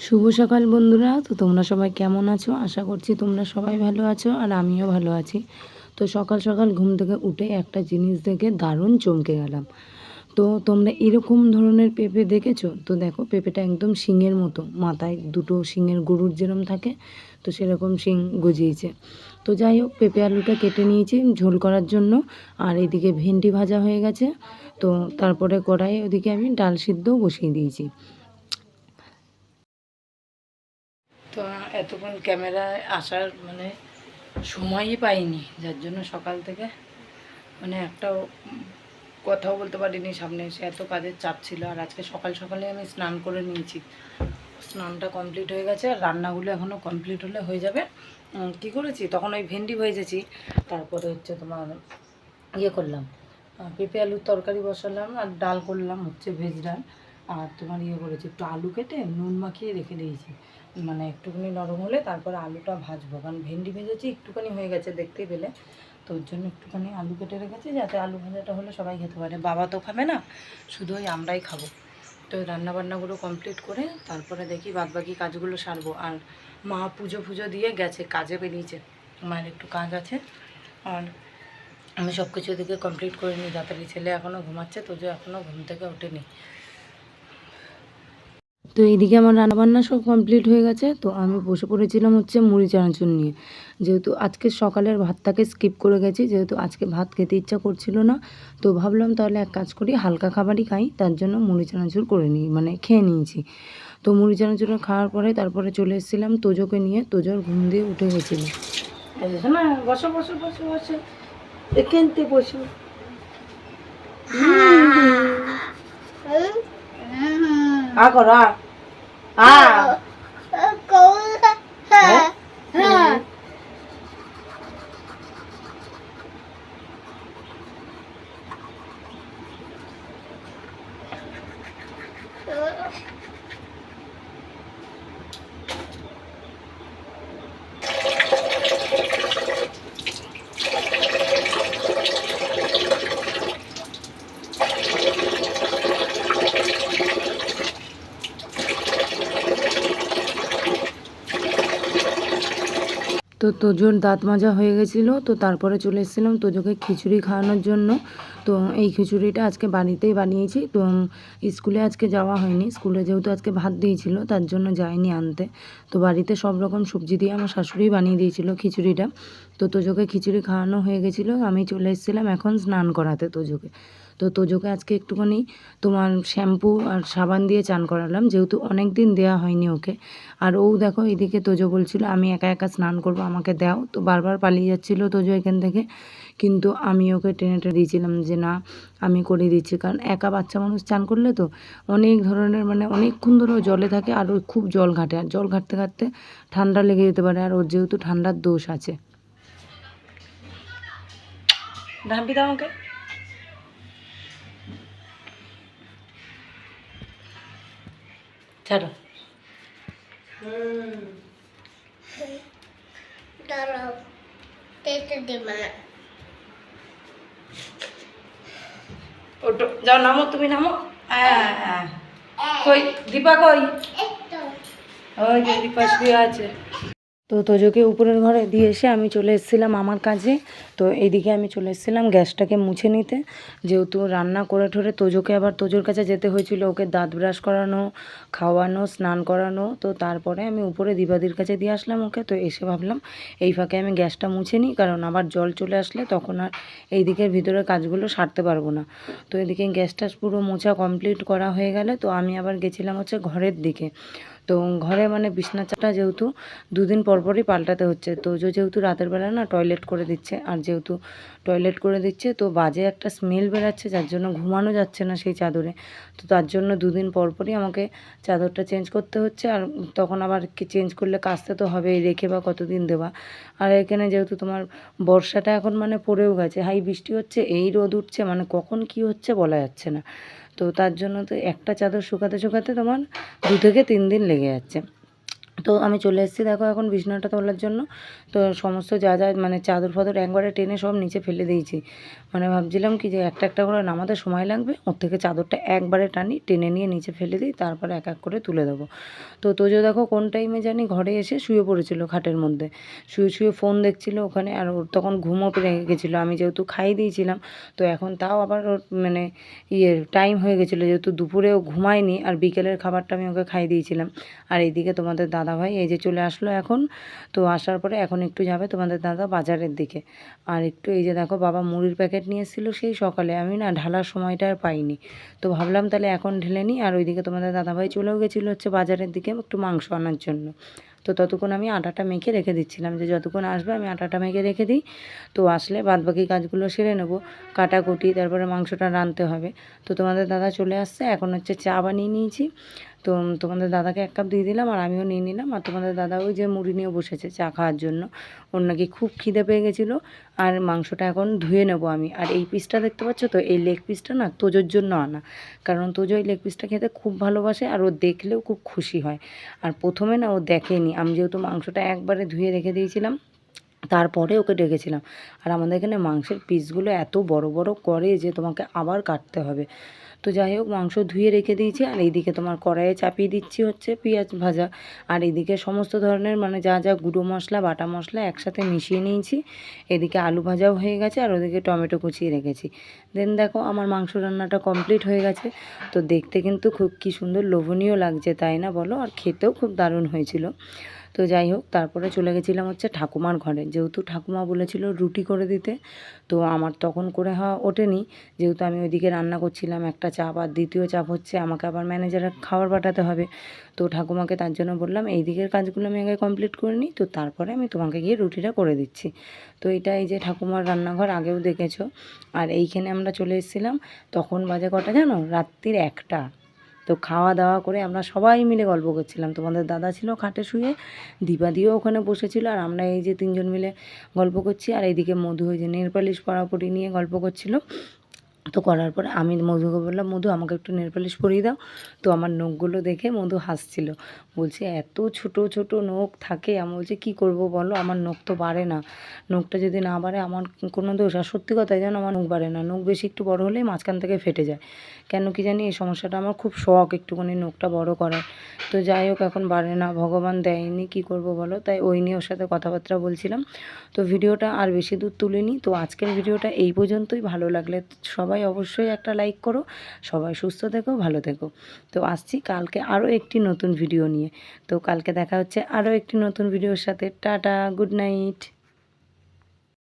শুভ সকাল বন্ধুরা। তো তোমরা সবাই কেমন আছো? আশা করছি তোমরা সবাই ভালো আছো আর আমিও ভালো আছি। তো সকাল সকাল ঘুম থেকে উঠে একটা জিনিস দেখে দারুণ চমকে গেলাম। তো তোমরা এরকম ধরনের পেঁপে দেখেছ? তো দেখো, পেঁপেটা একদম শিঙের মতো। মাথায় দুটো শিঙের গরুর যেরম থাকে, তো সেরকম শিং গজিয়েছে। তো যাই হোক, পেঁপে আলুটা কেটে নিয়েছি ঝোল করার জন্য। আর এদিকে ভেন্ডি ভাজা হয়ে গেছে। তো তারপরে কড়াই ওদিকে আমি ডাল সিদ্ধও বসিয়ে দিয়েছি। তো এতক্ষণ ক্যামেরায় আসার মানে সময়ই পাইনি, যার জন্য সকাল থেকে মানে একটা কথাও বলতে পারিনি সামনে এসে, এত কাজের চাপ ছিল। আর আজকে সকাল সকালে আমি স্নান করে নিয়েছি। স্নানটা কমপ্লিট হয়ে গেছে, আর রান্নাগুলো এখনও কমপ্লিট হলে হয়ে যাবে। কী করেছি? তখন ওই ভেন্ডি ভেজেছি, তারপরে হচ্ছে তোমার ইয়ে করলাম পেঁপে আলুর তরকারি বসালাম, আর ডাল করলাম হচ্ছে ভেজ ডাল। আর তোমার ইয়ে করেছি, একটু আলু কেটে নুন মাখিয়ে রেখে দিয়েছি। মানে একটুখানি নরম হলে তারপরে আলুটা ভাজবো, কারণ ভেন্ডি ভেজেছি, একটুখানি হয়ে গেছে দেখতেই পেলে। তো ওর জন্য একটুখানি আলু কেটে রেখেছি, যাতে আলু ভাজাটা হলে সবাই খেতে পারে। বাবা তো খাবে না, শুধু ওই আমরাই খাব। তো রান্নাবান্নাগুলো কমপ্লিট করে তারপরে দেখি বাদবাকি কাজগুলো সারবো। আর মা পুজো ফুজো দিয়ে গেছে, কাজে বেরিয়েছে। মায়ের একটু কাজ আছে। আর আমি সব কিছু দিকে কমপ্লিট করে নিই, তাড়াতাড়ি ছেলে এখনও ঘুমাচ্ছে, তো যে এখনও ঘুম থেকে ওঠেনি। তো এইদিকে আমার রান্নাবান্না সব কমপ্লিট হয়ে গেছে। তো আমি বসে পড়েছিলাম হচ্ছে মুড়ি চানাচুর নিয়ে। যেহেতু আজকে সকালের ভাতটাকে স্কিপ করে গেছি যেহেতু আজকে ভাত খেতে ইচ্ছা করছিল না তো ভাবলাম তাহলে এক কাজ করি হালকা খাবারই খাই তার জন্য মুড়ি চানাচুর করে নিই মানে খেয়ে নিয়েছি। তো মুড়ি চানাচুর খাওয়ার পরে তারপরে চলে এসেছিলাম তোজোকে নিয়ে তোজোর ঘুম দিয়ে উঠে গেছিল। না বসো বসো বসো বসো। এখানতে বসো। আ করো আ। আ হ্যাঁ তো তোজোর দাঁত মাজা হয়ে গেছিল, তো তারপরে চলে এসেছিলাম তোজোকে খিচুড়ি খাওয়ানোর জন্য। তো এই খিচুড়িটা আজকে বাড়িতেই বানিয়েছি, তো স্কুলে আজকে যাওয়া হয়নি। স্কুলে যেহেতু আজকে ভাত দিয়েছিল, তার জন্য যায়নি আনতে। তো বাড়িতে সব রকম সবজি দিয়ে আমার শাশুড়ি বানিয়ে দিয়েছিল খিচুড়িটা। তো তোজোকে খিচুড়ি খাওয়ানো হয়ে গেছিল, আমি চলে এসেছিলাম এখন স্নান করাতে তোজোকে। তো তোজোকে আজকে একটুখানি তোমার শ্যাম্পু আর সাবান দিয়ে চান করালাম, যেহেতু অনেক দিন দেওয়া হয়নি ওকে। আর ও দেখো এদিকে তোজো বলছিল, আমি একা একা স্নান করব, আমাকে দাও। তো বারবার পালিয়ে যাচ্ছিল তোজো এখান থেকে, কিন্তু আমি ওকে টেনে টেনে দিয়েছিলাম যে, না, আমি করে দিচ্ছি। কারণ একা বাচ্চা মানুষ চান করলে তো অনেক ধরনের মানে অনেকক্ষণ ধরে জলে থাকে আর ও খুব জল ঘাটে। আর জল ঘাটতে ঘাটতে ঠান্ডা লেগে যেতে পারে, আর ওর যেহেতু ঠান্ডার দোষ আছে। ঢাম্পি দাও আমাকে। ছাড়ো। দাঁড়াও। তেতে দেবে ওটো যাও নামো তুমি নামো। হ্যাঁ হ্যাঁ কই? দীপা কই? ওই যে দীপা শুয়ে আছে। তো তোজোকে উপরের ঘরে দিয়ে এসে আমি চলে এসেছিলাম আমার কাজে। তো এইদিকে আমি চলে এসেছিলাম গ্যাসটাকে মুছে নিতে। যেহেতু রান্না করে ঠরে তোজোকে আবার তোজোর কাছে যেতে হয়েছিল ওকে দাঁত ব্রাশ করানো খাওয়ানো স্নান করানো। তো তারপরে আমি উপরে দিবাদির কাছে দিয়ে আসলাম ওকে। তো এসে ভাবলাম এই ফাঁকে আমি গ্যাসটা মুছে নিই কারণ আবার জল চলে আসলে তখন আর এই দিকের ভিতরের কাজগুলো সারতে পারব না। তো এদিকে গ্যাসটা পুরো মোছা কমপ্লিট করা হয়ে গেলে তো আমি আবার গেছিলাম হচ্ছে ঘরের দিকে। তো ঘরে মানে বিছনা চাটা যেহেতু দুদিন পরপরই পাল্টাতে হচ্ছে, তো যেহেতু রাতের বেলা না টয়লেট করে দিচ্ছে, আর যেহেতু টয়লেট করে দিচ্ছে, তো বাজে একটা স্মেল বেরাচ্ছে, যার জন্য ঘুমানো যাচ্ছে না সেই চাদরে। তো তার জন্য দুদিন পরপরই আমাকে চাদরটা চেঞ্জ করতে হচ্ছে, আর তখন আবার কি চেঞ্জ করলে কাচতে তো হবেই, রেখে বা কতদিন দেওয়া আর এখানে যেহেতু তোমার বর্ষাটা এখন মানে পড়েও গেছে, হাই বৃষ্টি হচ্ছে, এই রোদ উঠছে মানে কখন কি হচ্ছে বলা যাচ্ছে না। তো তার জন্য তো একটা চাদর শুকাতে শুকাতে তোমার দু থেকে তিন দিন লেগে যাচ্ছে। তো আমি চলে এসেছি, দেখো এখন বিছানাটা তোলার জন্য। তো সমস্ত যা যা মানে চাদর ফাদর, একবারে টেনে সব নিচে ফেলে দিয়েছি। মানে ভাবছিলাম কি যে একটা একটা করে নামাতে সময় লাগবে, ওর থেকে চাদরটা একবারে টানি, টেনে নিয়ে নিচে ফেলে দিই, তারপরে এক এক করে তুলে দেবো। তো তোজো দেখো কোন টাইমে জানি ঘরে এসে শুয়ে পড়েছিল খাটের মধ্যে। শুয়ে শুয়ে ফোন দেখছিল ওখানে, আর ওর তখন ঘুমও পেরে গেছিল। আমি যেহেতু খাই দিয়েছিলাম, তো এখন তাও আবার ওর মানে ইয়ে টাইম হয়ে গেছিল, যেহেতু দুপুরে ও ঘুমায়নি, আর বিকেলের খাবারটা আমি ওকে খাই দিয়েছিলাম। আর এইদিকে তোমাদের দাদাভাই, এই যে চলে আসলো এখন। তো আসার পরে এখন একটু যাবে তোমাদের দাদা বাজারের দিকে। আর একটু এই যে দেখো, বাবা মুড়ির প্যাকেট নিয়ে এসেছিল সেই সকালে। আমি না ঢালার সময়টা আর পাইনি। তো ভাবলাম তাহলে এখন ঢেলে নিই। আর ওইদিকে তোমাদের দাদাভাই চলেও গেছিল হচ্ছে বাজারের দিকে একটু মাংস আনার জন্য। তো ততক্ষণ আমি আটাটা মেখে রেখে দিচ্ছিলাম যে যতক্ষণ আসবে আমি আটাটা মেখে রেখে দিই। তো আসলে বাদবাকি কাজগুলো সেরে নেব। কাটাকুটি, তারপরে মাংসটা রাঁধতে হবে। তো তোমাদের দাদা চলে আসছে। এখন হচ্ছে চা বানিয়ে নিয়েছি। তো তোমাদের দাদাকে এক কাপ দিয়ে দিলাম আর আমিও নিয়ে নিলাম। আর তোমাদের দাদা ওই যে মুড়ি নিয়ে বসেছে চা খাওয়ার জন্য। ওর নাকি খুব খিদে পেয়ে গেছিল আর মাংসটা এখন ধুয়ে নেব আমি। আর এই পিসটা দেখতে পাচ্ছ তো? এই লেগ পিসটা না তোজোর জন্য আনা। কারণ তোজো এই লেগ পিসটা খেতে খুব ভালোবাসে আর ও দেখলেও খুব খুশি হয়। আর প্রথমে না ও দেখেনি। আমি যেহেতু মাংসটা একবারে ধুয়ে রেখে দিয়েছিলাম তারপরে ওকে ডেকেছিলাম। আর আমাদের এখানে মাংসের পিসগুলো এত বড় বড় করে যে তোমাকে আবার কাটতে হবে। তো যাই হোক, মাংস ধুয়ে রেখে দিয়েছি আর এইদিকে তোমার কড়াইয়ে চাপিয়ে দিচ্ছি হচ্ছে পেঁয়াজ ভাজা। আর এইদিকে সমস্ত ধরনের মানে যা যা গুঁড়ো মশলা, বাটা মশলা একসাথে মিশিয়ে নিয়েছি। এদিকে আলু ভাজাও হয়ে গেছে আর ওদিকে টমেটো কুচিয়ে রেখেছি। দেন দেখো আমার মাংস রান্নাটা কমপ্লিট হয়ে গেছে। তো দেখতে কিন্তু খুব কি সুন্দর লোভনীয় লাগছে, তাই না বলো? আর খেতেও খুব দারুণ হয়েছিল। তো যাই হোক, তারপরে চলে গেছিলাম হচ্ছে ঠাকুমার ঘরে। যেহেতু ঠাকুমা বলেছিল রুটি করে দিতে, তো আমার তখন করে হওয়া ওঠেনি। যেহেতু আমি ওইদিকে রান্না করছিলাম, একটা চাপ আর দ্বিতীয় চাপ হচ্ছে আমাকে আবার ম্যানেজারের খাবার পাঠাতে হবে। তো ঠাকুমাকে তার জন্য বললাম, এই দিকের কাজগুলো আমি আগে কমপ্লিট করে নিই, তো তারপরে আমি তোমাকে গিয়ে রুটিটা করে দিচ্ছি। তো এটা এই যে ঠাকুমার রান্নাঘর আগেও দেখেছ। আর এইখানে আমরা চলে এসেছিলাম, তখন বাজে কটা জানো? রাত্রির একটা। তো খাওয়া দাওয়া করে আমরা সবাই মিলে গল্প করছিলাম। তোমাদের দাদা ছিল খাটে শুয়ে দীপাদিও ওখানে বসেছিল আর আমরা এই যে তিনজন মিলে গল্প করছি। আর এইদিকে মধু ওই যে নেল পড়াপড়ি নিয়ে গল্প করছিল। তো করার পরে আমি মধুকে বললাম, মধু, আমাকে একটু নেল পালিশ পরিয়ে দাও। তো আমার নখগুলো দেখে মধু হাসছিল। বলছে, এত ছোট ছোট নখ থাকে। আমি বলছি, কী করব বলো? আমার নখ তো বাড়ে না। নখটা যদি না বাড়ে, আমার কোনো দোষ। আর সত্যি কথাই যেন আমার নখ বাড়ে না। নখ বেশি একটু বড় হলেই মাঝখান থেকে ফেটে যায়। কেন কি জানি, এই সমস্যাটা আমার খুব শখ একটুখানি নখটা বড় করার। তো যাই হোক, এখন বাড়ে না, ভগবান দেয়নি, কি করব বলো? তাই ওই নিয়ে ওর সাথে কথাবার্তা বলছিলাম। তো ভিডিওটা আর বেশি দূর তুলিনি। তো আজকের ভিডিওটা এই পর্যন্তই। ভালো লাগলে সবাই অবশ্যই একটা লাইক করো। সবাই সুস্থ থেকো, ভালো থেকো। তো আসছি কালকে আরও একটি নতুন ভিডিও নিয়ে। তো কালকে দেখা হচ্ছে আরও একটি নতুন ভিডিওর সাথে। Tata good night